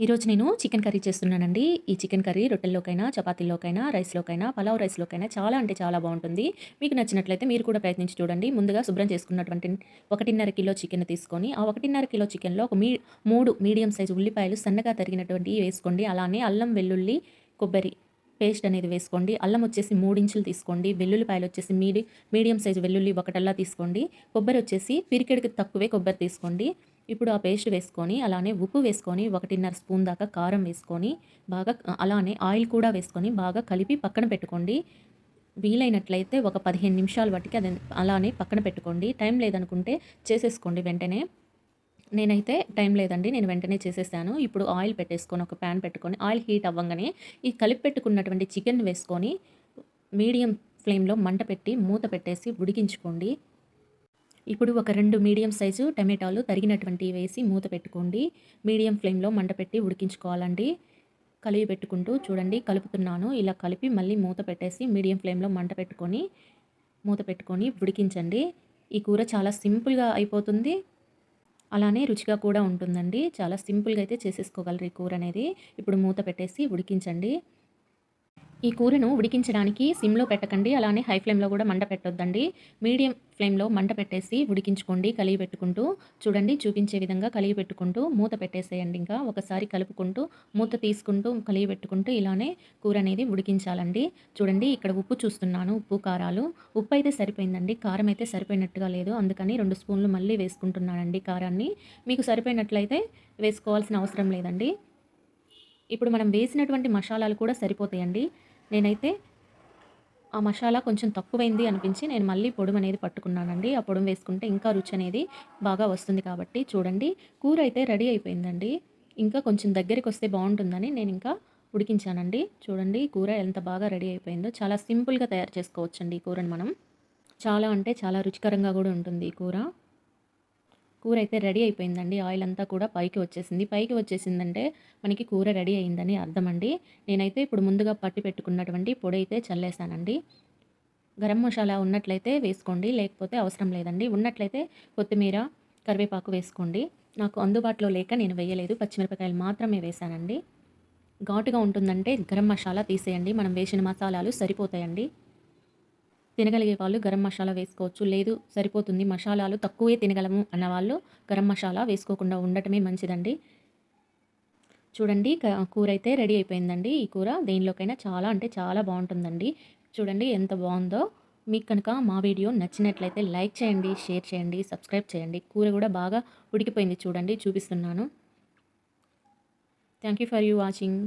ఈరోజు నేను chicken curry చేస్తున్నానండి. ఈ చికెన్ కర్రీ రొట్టెల్లోకైనా చపాతీల్లోకైనా రైస్లోకైనా పలావ్ రైస్లోకైనా చాలా అంటే చాలా బాగుంటుంది. మీకు నచ్చినట్లయితే మీరు కూడా ప్రయత్నించి చూడండి. ముందుగా శుభ్రం చేసుకున్నటువంటి ఒకటిన్నర కిలో చికెన్ తీసుకొని ఆ ఒకటిన్నర కిలో చికెన్లో ఒక మీ మూడు మీడియం సైజు ఉల్లిపాయలు సన్నగా తరిగినటువంటి వేసుకోండి. అలానే అల్లం వెల్లుల్లి కొబ్బరి పేస్ట్ అనేది వేసుకోండి. అల్లం వచ్చేసి మూడించులు తీసుకోండి. వెల్లుల్లిపాయలు వచ్చేసి మీడి మీడియం సైజు వెల్లుల్లి ఒకటల్లా తీసుకోండి. కొబ్బరి వచ్చేసి పిరికెడికి తక్కువే కొబ్బరి తీసుకోండి. ఇప్పుడు ఆ పేస్ట్ వేసుకొని అలానే ఉప్పు వేసుకొని ఒకటిన్నర స్పూన్ దాకా కారం వేసుకొని బాగా అలానే ఆయిల్ కూడా వేసుకొని బాగా కలిపి పక్కన పెట్టుకోండి. వీలైనట్లయితే ఒక పదిహేను నిమిషాల వాటికి అది అలానే పక్కన పెట్టుకోండి. టైం లేదనుకుంటే చేసేసుకోండి వెంటనే. నేనైతే టైం లేదండి నేను వెంటనే చేసేసాను. ఇప్పుడు ఆయిల్ పెట్టేసుకొని ఒక ప్యాన్ పెట్టుకొని ఆయిల్ హీట్ అవ్వగానే ఈ కలిపి పెట్టుకున్నటువంటి చికెన్ వేసుకొని మీడియం ఫ్లేమ్లో మంట పెట్టి మూత పెట్టేసి ఉడికించుకోండి. ఇప్పుడు ఒక రెండు మీడియం సైజు టమాటాలు తరిగినటువంటి వేసి మూత పెట్టుకోండి. మీడియం ఫ్లేమ్లో మంట పెట్టి ఉడికించుకోవాలండి. కలిపి పెట్టుకుంటూ చూడండి కలుపుతున్నాను. ఇలా కలిపి మళ్ళీ మూత పెట్టేసి మీడియం ఫ్లేమ్లో మంట పెట్టుకొని మూత పెట్టుకొని ఉడికించండి. ఈ కూర చాలా సింపుల్గా అయిపోతుంది. అలానే రుచిగా కూడా ఉంటుందండి. చాలా సింపుల్గా అయితే చేసేసుకోగలరు ఈ కూర అనేది. ఇప్పుడు మూత పెట్టేసి ఉడికించండి. ఈ కూరను ఉడికించడానికి సిమ్లో పెట్టకండి అలానే హై ఫ్లేమ్లో కూడా మంట పెట్టొద్దండి. మీడియం ఫ్లేమ్లో మంట పెట్టేసి ఉడికించుకోండి కలిగి పెట్టుకుంటూ. చూడండి చూపించే విధంగా కలిగి పెట్టుకుంటూ మూత పెట్టేసేయండి ఇంకా. ఒకసారి కలుపుకుంటూ మూత తీసుకుంటూ కలిగి పెట్టుకుంటూ ఇలానే కూర అనేది ఉడికించాలండి. చూడండి ఇక్కడ ఉప్పు చూస్తున్నాను ఉప్పు కారాలు. ఉప్పు అయితే సరిపోయిందండి కారం అయితే సరిపోయినట్టుగా లేదు. అందుకని రెండు స్పూన్లు మళ్ళీ వేసుకుంటున్నానండి కారాన్ని. మీకు సరిపోయినట్లయితే వేసుకోవాల్సిన అవసరం లేదండి. ఇప్పుడు మనం వేసినటువంటి మసాలాలు కూడా సరిపోతాయండి. నేనైతే ఆ మసాలా కొంచెం తక్కువైంది అనిపించి నేను మళ్ళీ పొడుము అనేది పట్టుకున్నానండి. ఆ పొడుము వేసుకుంటే ఇంకా రుచి అనేది బాగా వస్తుంది కాబట్టి చూడండి. కూర అయితే రెడీ అయిపోయిందండి. ఇంకా కొంచెం దగ్గరికి వస్తే బాగుంటుందని నేను ఇంకా ఉడికించానండి. చూడండి కూర ఎంత బాగా రెడీ అయిపోయిందో. చాలా సింపుల్గా తయారు చేసుకోవచ్చండి ఈ కూరని మనం. చాలా అంటే చాలా రుచికరంగా కూడా ఉంటుంది ఈ కూర. కూర అయితే రెడీ అయిపోయిందండి. ఆయిల్ అంతా కూడా పైకి వచ్చేసింది. పైకి వచ్చేసిందంటే మనకి కూర రెడీ అయిందని అర్థం అండి. నేనైతే ఇప్పుడు ముందుగా పట్టి పెట్టుకున్నటువంటి పొడి అయితే చల్లేసానండి. గరం మసాలా ఉన్నట్లయితే వేసుకోండి. లేకపోతే అవసరం లేదండి. ఉన్నట్లయితే కొత్తిమీర కరివేపాకు వేసుకోండి. నాకు అందుబాటులో లేక నేను వేయలేదు. పచ్చిమిరపకాయలు మాత్రమే వేశానండి ఘాటుగా ఉంటుందంటే గరం మసాలా తీసేయండి. మనం వేసిన మసాలాలు సరిపోతాయండి. తినగలిగే వాళ్ళు గరం మసాలా వేసుకోవచ్చు. లేదు సరిపోతుంది. మసాలాలు తక్కువే తినగలము అన్న వాళ్ళు గరం మసాలా వేసుకోకుండా ఉండటమే మంచిదండి. చూడండి కూర అయితే రెడీ అయిపోయిందండి. ఈ కూర దేనిలోకైనా చాలా అంటే చాలా బాగుంటుందండి. చూడండి ఎంత బాగుందో. మీకు కనుక మా వీడియో నచ్చినట్లయితే లైక్ చేయండి షేర్ చేయండి సబ్స్క్రైబ్ చేయండి. కూర కూడా బాగా ఉడికిపోయింది చూడండి చూపిస్తున్నాను. Thank you for you watching.